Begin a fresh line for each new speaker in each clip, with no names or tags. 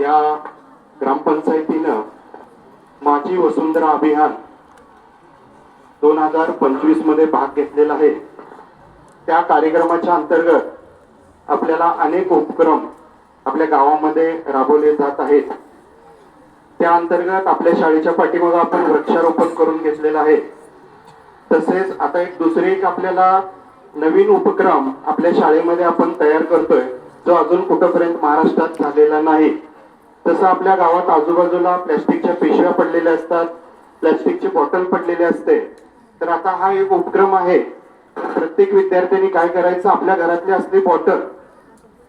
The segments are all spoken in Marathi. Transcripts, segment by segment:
या ग्रामपंचायतीनं माझी वसुंधरा अभियान दोन हजार पंचवीसमध्ये भाग घेतलेला आहे. त्या कार्यक्रमाच्या अंतर्गत आपल्याला अनेक उपक्रम आपल्या गावामध्ये राबवले जात आहेत. त्या अंतर्गत आपल्या शाळेच्या पाठीमागं आपण वृक्षारोपण करून घेतलेलं आहे. तसेच आता एक दुसरे एक आपल्याला नवीन उपक्रम आपल्या शाळेमध्ये आपण तयार करतोय जो अजून कुठंपर्यंत महाराष्ट्रात झालेला नाही. तसं आपल्या गावात आजूबाजूला प्लॅस्टिकच्या पिशव्या पडलेल्या असतात प्लॅस्टिकची बॉटल पडलेली असते. तर आता हा एक उपक्रम आहे. प्रत्येक विद्यार्थ्यांनी काय करायचं? आपल्या घरातली असली बॉटल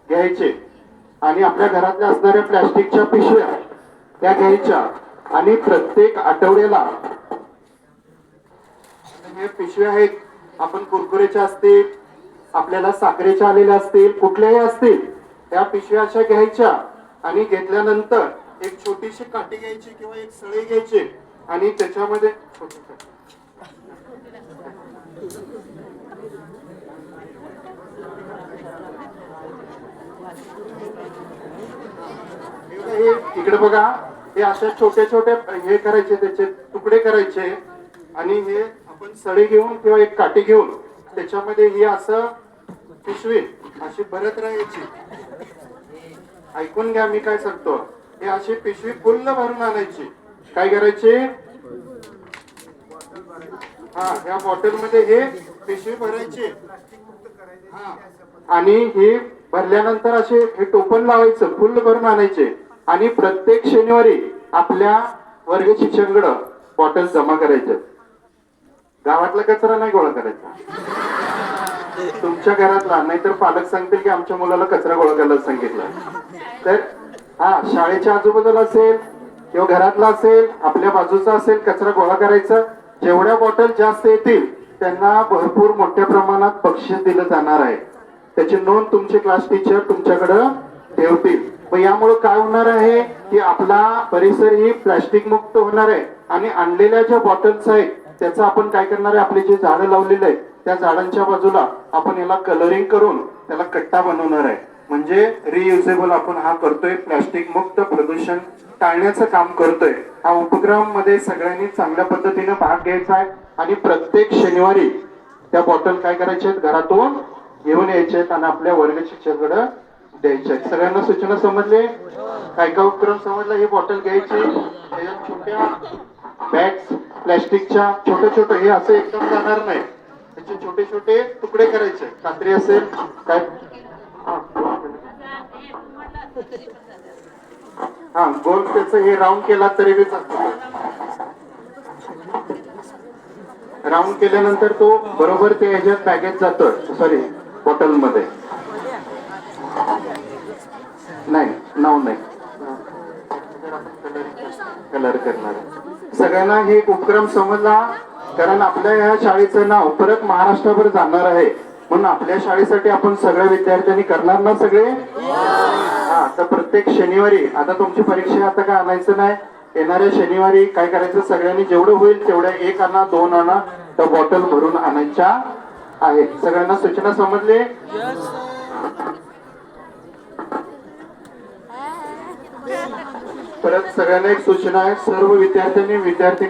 घ्यायचे. आणि आपल्या घरातल्या असणाऱ्या प्लॅस्टिकच्या पिशव्या त्या घ्यायच्या. आणि प्रत्येक आठवड्याला हे पिशव्या आहेत. आपण कुरकुरेच्या असतील आपल्याला साखरेच्या आलेल्या असतील कुठल्याही असतील त्या पिशव्या अशा घ्यायच्या. आणि घेतल्यानंतर एक छोटीशी काठी घ्यायची किंवा एक सळी घ्यायची आणि त्याच्यामध्ये हे इकडे बघा हे अशा छोट्या छोट्या हे करायचे त्याचे तुकडे करायचे आणि हे आपण सळी घेऊन किंवा एक काठी घेऊन त्याच्यामध्ये ही असं पिशवी अशी भरत राहायची. ऐकून घ्या मी काय सांगतो. हे अशी पिशवी फुल्ल भरून आणायची. काय करायची? हा या बॉटलमध्ये हे पिशवी भरायची. हा. आणि हे भरल्यानंतर असे हे टोपण लावायचं फुल भरून आणायचे. आणि प्रत्येक शनिवारी आपल्या वर्ग शिक्षणकडं बॉटल जमा करायचे. गावातला कचरा नाही गोळा करायचा. तुमच्या घरातला नाहीतर पालक सांगतील की आमच्या मुलाला कचरा गोळा करायला सांगितलं. तर हा शाळेच्या आजूबाजूला असेल किंवा घरातला असेल आपल्या बाजूचा असेल कचरा गोळा करायचा. जेवढ्या बॉटल जास्त येतील त्यांना भरपूर मोठ्या प्रमाणात बक्षीस दिलं जाणार आहे. त्याची नोंद तुमचे क्लास टीचर तुमच्याकडं ठेवतील. मग यामुळे काय होणार आहे की आपला परिसर ही प्लॅस्टिक मुक्त होणार आहे. आणि आणलेल्या ज्या बॉटल्स आहेत त्याचं आपण काय करणार आहे? आपले जे झाडं लावलेले आहेत त्या झाडांच्या बाजूला आपण याला कलरिंग करून त्याला कट्टा बनवणार आहे. म्हणजे रियुजेबल आपण हा करतोय प्लास्टिक मुक्त प्रदूषण टाळण्याचं काम करतोय. हा उपक्रममध्ये सगळ्यांनी चांगल्या पद्धतीने भाग घ्यायचा आहे. आणि प्रत्येक शनिवारी त्या बॉटल काय करायच्या आहेत? घरातून घेऊन यायचे आहेत आणि आपल्या वर्ग शिक्षकाकडे द्यायच्या आहेत. सगळ्यांना सूचना समजले? काय काय उपक्रम समजला? ही बॉटल घ्यायची. छोट्या बॅग्स प्लॅस्टिकच्या छोटे छोटे हे असं एकदम जाणार नाही. त्याचे छोटे छोटे तुकडे करायचे. कात्री असेल? काय? हा. गोल त्याच हे राऊंड केला तरी बी चालतो. राऊंड केल्यानंतर तो बरोबर ते ह्याच्यात पॅकेज जातो सॉरी बॉटलमध्ये नाही नाव नाही. कलर करणार. सगळ्यांना हे उपक्रम समजला. कारण आपल्या या शाळेचं नाव परत महाराष्ट्रभर जाणार आहे. म्हणून आपल्या शाळेसाठी आपण सगळ्या विद्यार्थ्यांनी करणार ना सगळे? हा तर प्रत्येक शनिवारी आता तुमची परीक्षा आता काय आणायचं नाही. येणाऱ्या शनिवारी काय करायचं? सगळ्यांनी जेवढं होईल तेवढ्या एक आणा दोन आणा त्या बॉटल भरून आणायच्या आहेत. सगळ्यांना सूचना समजले? परत सगळ्यांना एक सूचना आहे. सर्व विद्यार्थ्यांनी विद्यार्थी